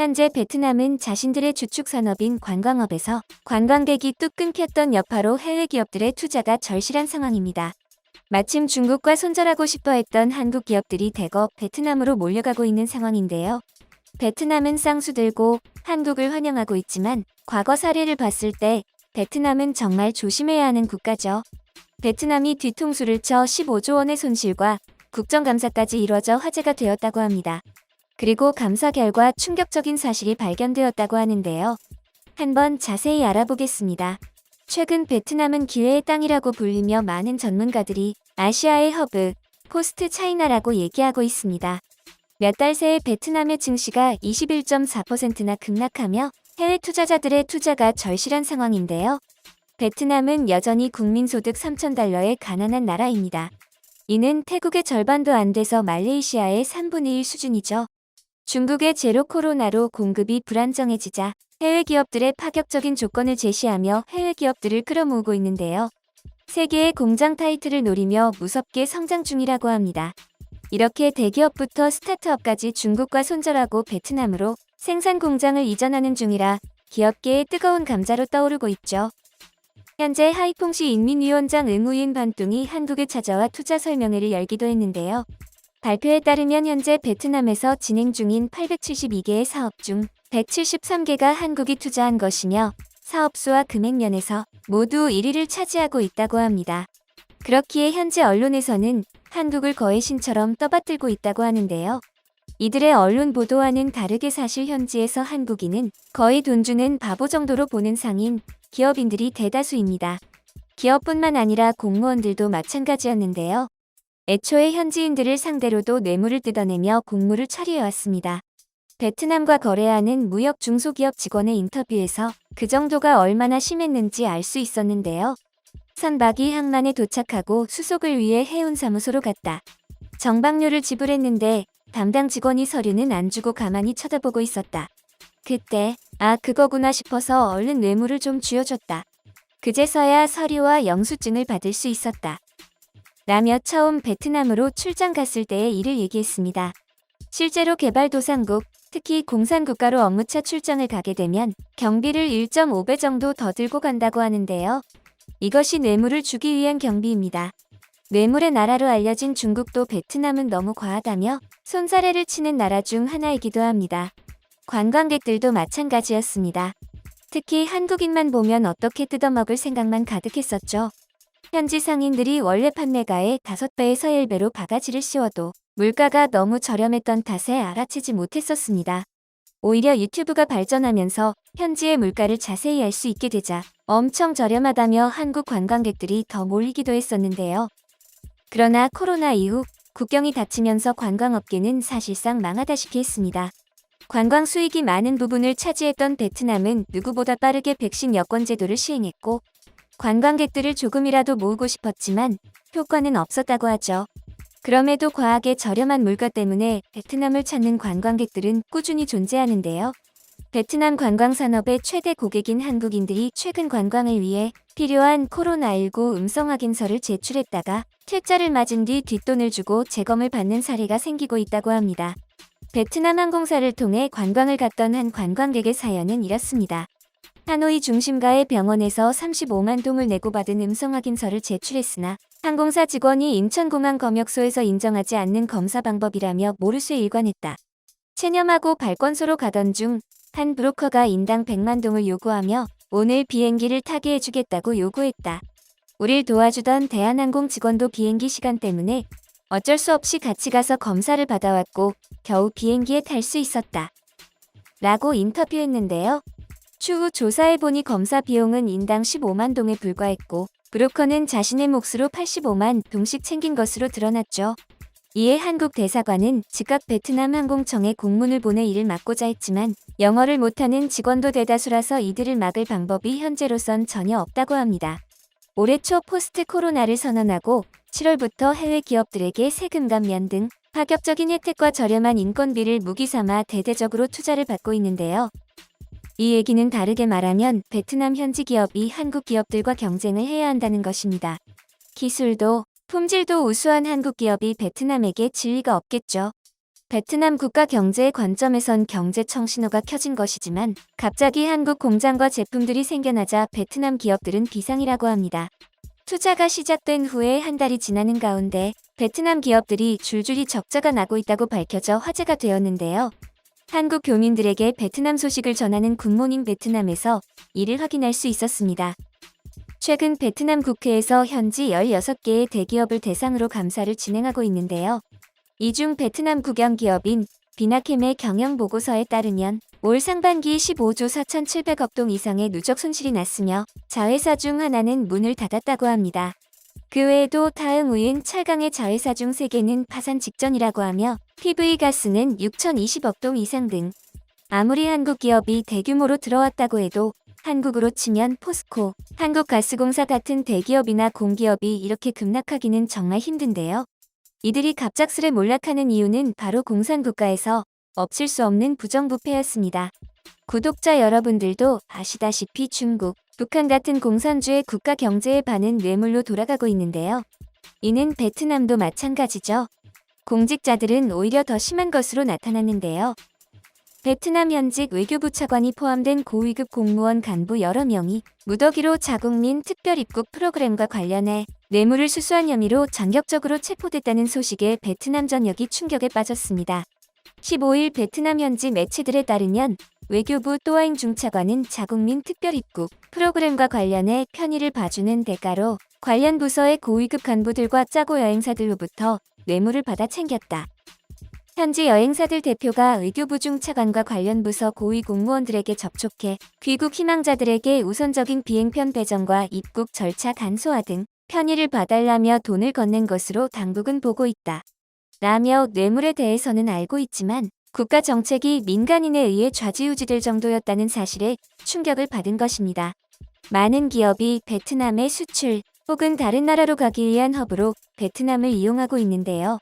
현재 베트남은 자신들의 주축 산업인 관광업에서 관광객이 뚝 끊겼던 여파로 해외 기업들의 투자가 절실한 상황입니다. 마침 중국과 손절하고 싶어 했던 한국 기업들이 대거 베트남으로 몰려가고 있는 상황인데요. 베트남은 쌍수 들고 한국을 환영하고 있지만 과거 사례를 봤을 때 베트남은 정말 조심해야 하는 국가죠. 베트남이 뒤통수를 쳐 15조 원의 손실과 국정감사까지 이뤄져 화제가 되었다고 합니다. 그리고 감사 결과 충격적인 사실이 발견되었다고 하는데요. 한번 자세히 알아보겠습니다. 최근 베트남은 기회의 땅이라고 불리며 많은 전문가들이 아시아의 허브, 포스트 차이나라고 얘기하고 있습니다. 몇 달 새에 베트남의 증시가 21.4%나 급락하며 해외 투자자들의 투자가 절실한 상황인데요. 베트남은 여전히 국민소득 3,000달러의 가난한 나라입니다. 이는 태국의 절반도 안 돼서 말레이시아의 3분의 1 수준이죠. 중국의 제로 코로나로 공급이 불안정해지자 해외 기업들의 파격적인 조건을 제시하며 해외 기업들을 끌어모으고 있는데요. 세계의 공장 타이틀을 노리며 무섭게 성장 중이라고 합니다. 이렇게 대기업부터 스타트업까지 중국과 손절하고 베트남으로 생산 공장을 이전하는 중이라 기업계의 뜨거운 감자로 떠오르고 있죠. 현재 하이퐁시 인민위원장 응우인 반둥이 한국에 찾아와 투자 설명회를 열기도 했는데요. 발표에 따르면 현재 베트남에서 진행 중인 872개의 사업 중 173개가 한국이 투자한 것이며 사업 수와 금액 면에서 모두 1위를 차지하고 있다고 합니다. 그렇기에 현재 언론에서는 한국을 거의 신처럼 떠받들고 있다고 하는데요. 이들의 언론 보도와는 다르게 사실 현지에서 한국인은 거의 돈 주는 바보 정도로 보는 상인 기업인들이 대다수입니다. 기업뿐만 아니라 공무원들도 마찬가지였는데요. 애초에 현지인들을 상대로도 뇌물을 뜯어내며 공무를 처리해왔습니다. 베트남과 거래하는 무역 중소기업 직원의 인터뷰에서 그 정도가 얼마나 심했는지 알 수 있었는데요. 선박이 항만에 도착하고 수속을 위해 해운사무소로 갔다. 정박료를 지불했는데 담당 직원이 서류는 안 주고 가만히 쳐다보고 있었다. 그때 아 그거구나 싶어서 얼른 뇌물을 좀 쥐어줬다. 그제서야 서류와 영수증을 받을 수 있었다. 라며 처음 베트남으로 출장 갔을 때의 일을 얘기했습니다. 실제로 개발도상국, 특히 공산국가로 업무차 출장을 가게 되면 경비를 1.5배 정도 더 들고 간다고 하는데요. 이것이 뇌물을 주기 위한 경비입니다. 뇌물의 나라로 알려진 중국도 베트남은 너무 과하다며 손사래를 치는 나라 중 하나이기도 합니다. 관광객들도 마찬가지였습니다. 특히 한국인만 보면 어떻게 뜯어먹을 생각만 가득했었죠. 현지 상인들이 원래 판매가의 5배에서 1배로 바가지를 씌워도 물가가 너무 저렴했던 탓에 알아채지 못했었습니다. 오히려 유튜브가 발전하면서 현지의 물가를 자세히 알 수 있게 되자 엄청 저렴하다며 한국 관광객들이 더 몰리기도 했었는데요. 그러나 코로나 이후 국경이 닫히면서 관광업계는 사실상 망하다시피 했습니다. 관광 수익이 많은 부분을 차지했던 베트남은 누구보다 빠르게 백신 여권 제도를 시행했고 관광객들을 조금이라도 모으고 싶었지만 효과는 없었다고 하죠. 그럼에도 과하게 저렴한 물가 때문에 베트남을 찾는 관광객들은 꾸준히 존재하는데요. 베트남 관광 산업의 최대 고객인 한국인들이 최근 관광을 위해 필요한 코로나19 음성 확인서를 제출했다가 퇴짜를 맞은 뒤 뒷돈을 주고 재검을 받는 사례가 생기고 있다고 합니다. 베트남 항공사를 통해 관광을 갔던 한 관광객의 사연은 이렇습니다. 하노이 중심가의 병원에서 35만 동을 내고 받은 음성 확인서를 제출했으나 항공사 직원이 인천공항 검역소에서 인정하지 않는 검사 방법이라며 모르쇠 일관했다. 체념하고 발권소로 가던 중 한 브로커가 인당 100만 동을 요구하며 오늘 비행기를 타게 해주겠다고 요구했다. 우릴 도와주던 대한항공 직원도 비행기 시간 때문에 어쩔 수 없이 같이 가서 검사를 받아왔고 겨우 비행기에 탈 수 있었다. 라고 인터뷰했는데요. 추후 조사해보니 검사 비용은 인당 15만 동에 불과했고 브로커는 자신의 몫으로 85만 동씩 챙긴 것으로 드러났죠. 이에 한국 대사관은 즉각 베트남 항공청에 공문을 보내 이를 막고자 했지만 영어를 못하는 직원도 대다수라서 이들을 막을 방법이 현재로선 전혀 없다고 합니다. 올해 초 포스트 코로나를 선언하고 7월부터 해외 기업들에게 세금 감면 등 파격적인 혜택과 저렴한 인건비를 무기 삼아 대대적으로 투자를 받고 있는데요. 이 얘기는 다르게 말하면 베트남 현지 기업이 한국 기업들과 경쟁을 해야 한다는 것입니다. 기술도 품질도 우수한 한국 기업이 베트남에게 진리가 없겠죠. 베트남 국가 경제의 관점에선 경제 청 신호가 켜진 것이지만 갑자기 한국 공장과 제품들이 생겨나자 베트남 기업들은 비상이라고 합니다. 투자가 시작된 후에 한 달이 지나는 가운데 베트남 기업들이 줄줄이 적자가 나고 있다고 밝혀져 화제가 되었는데요. 한국 교민들에게 베트남 소식을 전하는 굿모닝 베트남에서 이를 확인할 수 있었습니다. 최근 베트남 국회에서 현지 16개의 대기업을 대상으로 감사를 진행하고 있는데요. 이 중 베트남 국영 기업인 비나캠의 경영 보고서에 따르면 올 상반기 15조 4,700억 동 이상의 누적 손실이 났으며 자회사 중 하나는 문을 닫았다고 합니다. 그 외에도 타흥우인 찰강의 자회사 중 3개는 파산 직전이라고 하며 PV가스는 6,020억 동 이상 등 아무리 한국 기업이 대규모로 들어왔다고 해도 한국으로 치면 포스코, 한국가스공사 같은 대기업이나 공기업이 이렇게 급락하기는 정말 힘든데요. 이들이 갑작스레 몰락하는 이유는 바로 공산국가에서 없을 수 없는 부정부패였습니다. 구독자 여러분들도 아시다시피 중국, 북한 같은 공산주의 국가 경제의 반은 뇌물로 돌아가고 있는데요. 이는 베트남도 마찬가지죠. 공직자들은 오히려 더 심한 것으로 나타났는데요. 베트남 현직 외교부 차관이 포함된 고위급 공무원 간부 여러 명이 무더기로 자국민 특별 입국 프로그램과 관련해 뇌물을 수수한 혐의로 전격적으로 체포됐다는 소식에 베트남 전역이 충격에 빠졌습니다. 15일 베트남 현지 매체들에 따르면 외교부 또아잉 중차관은 자국민 특별 입국 프로그램과 관련해 편의를 봐주는 대가로 관련 부서의 고위급 간부들과 짜고 여행사들로부터 뇌물을 받아 챙겼다. 현지 여행사들 대표가 외교부 중차관과 관련 부서 고위 공무원들에게 접촉해 귀국 희망자들에게 우선적인 비행편 배정과 입국 절차 간소화 등 편의를 봐달라며 돈을 건넨 것으로 당국은 보고 있다. 라며 뇌물에 대해서는 알고 있지만 국가 정책이 민간인에 의해 좌지우지될 정도였다는 사실에 충격을 받은 것입니다. 많은 기업이 베트남에 수출 혹은 다른 나라로 가기 위한 허브로 베트남을 이용하고 있는데요.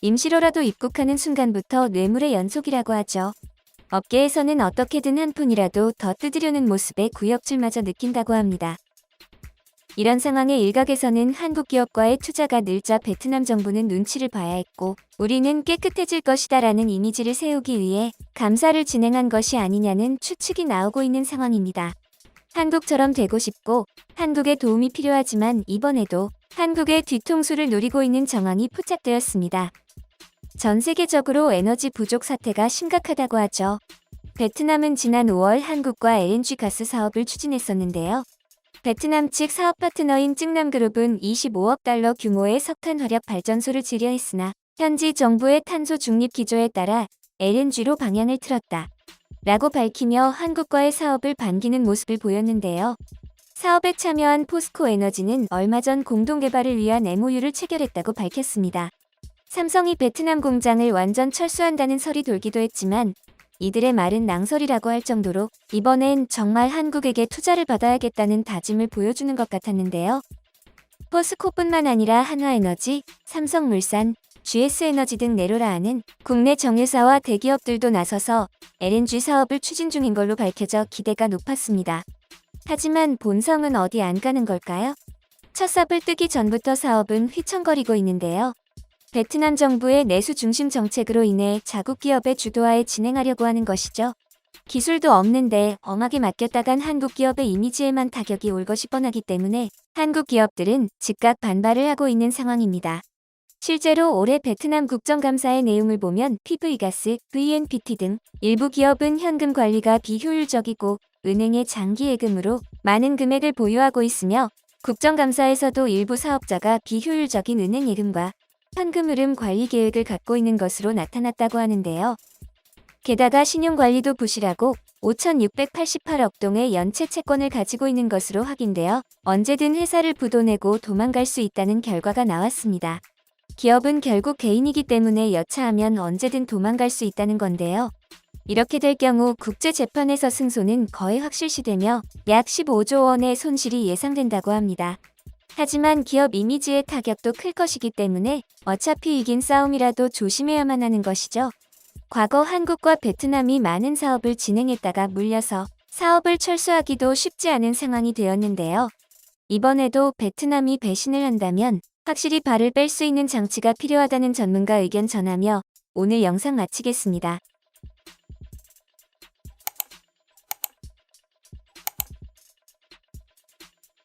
임시로라도 입국하는 순간부터 뇌물의 연속이라고 하죠. 업계에서는 어떻게든 한 푼이라도 더 뜯으려는 모습에 구역질마저 느낀다고 합니다. 이런 상황에 일각에서는 한국 기업과의 투자가 늘자 베트남 정부는 눈치를 봐야 했고 우리는 깨끗해질 것이다라는 이미지를 세우기 위해 감사를 진행한 것이 아니냐는 추측이 나오고 있는 상황입니다. 한국처럼 되고 싶고 한국의 도움이 필요하지만 이번에도 한국의 뒤통수를 노리고 있는 정황이 포착되었습니다. 전 세계적으로 에너지 부족 사태가 심각하다고 하죠. 베트남은 지난 5월 한국과 LNG 가스 사업을 추진했었는데요. 베트남 측 사업 파트너인 쭝남그룹은 25억 달러 규모의 석탄 화력 발전소를 지려했으나 현지 정부의 탄소 중립 기조에 따라 LNG로 방향을 틀었다. 라고 밝히며 한국과의 사업을 반기는 모습을 보였는데요. 사업에 참여한 포스코 에너지는 얼마 전 공동 개발을 위한 MOU를 체결했다고 밝혔습니다. 삼성이 베트남 공장을 완전 철수한다는 설이 돌기도 했지만 이들의 말은 낭설이라고 할 정도로 이번엔 정말 한국에게 투자를 받아야겠다는 다짐을 보여주는 것 같았는데요. 포스코뿐만 아니라 한화에너지, 삼성물산, GS에너지 등 내로라하는 국내 정유사와 대기업들도 나서서 LNG 사업을 추진 중인 걸로 밝혀져 기대가 높았습니다. 하지만 본성은 어디 안 가는 걸까요? 첫 삽을 뜨기 전부터 사업은 휘청거리고 있는데요. 베트남 정부의 내수 중심 정책으로 인해 자국 기업의 주도하에 진행하려고 하는 것이죠. 기술도 없는데 엄하게 맡겼다간 한국 기업의 이미지에만 타격이 올 것이 뻔하기 때문에 한국 기업들은 즉각 반발을 하고 있는 상황입니다. 실제로 올해 베트남 국정감사의 내용을 보면 PV가스, VNPT 등 일부 기업은 현금 관리가 비효율적이고 은행의 장기 예금으로 많은 금액을 보유하고 있으며 국정감사에서도 일부 사업자가 비효율적인 은행 예금과 현금 흐름 관리 계획을 갖고 있는 것으로 나타났다고 하는데요. 게다가 신용관리도 부실하고 5,688억 동의 연체 채권을 가지고 있는 것으로 확인되어 언제든 회사를 부도내고 도망갈 수 있다는 결과가 나왔습니다. 기업은 결국 개인이기 때문에 여차하면 언제든 도망갈 수 있다는 건데요. 이렇게 될 경우 국제재판에서 승소는 거의 확실시되며 약 15조 원의 손실이 예상된다고 합니다. 하지만 기업 이미지의 타격도 클 것이기 때문에 어차피 이긴 싸움이라도 조심해야만 하는 것이죠. 과거 한국과 베트남이 많은 사업을 진행했다가 물려서 사업을 철수하기도 쉽지 않은 상황이 되었는데요. 이번에도 베트남이 배신을 한다면 확실히 발을 뺄 수 있는 장치가 필요하다는 전문가 의견 전하며 오늘 영상 마치겠습니다.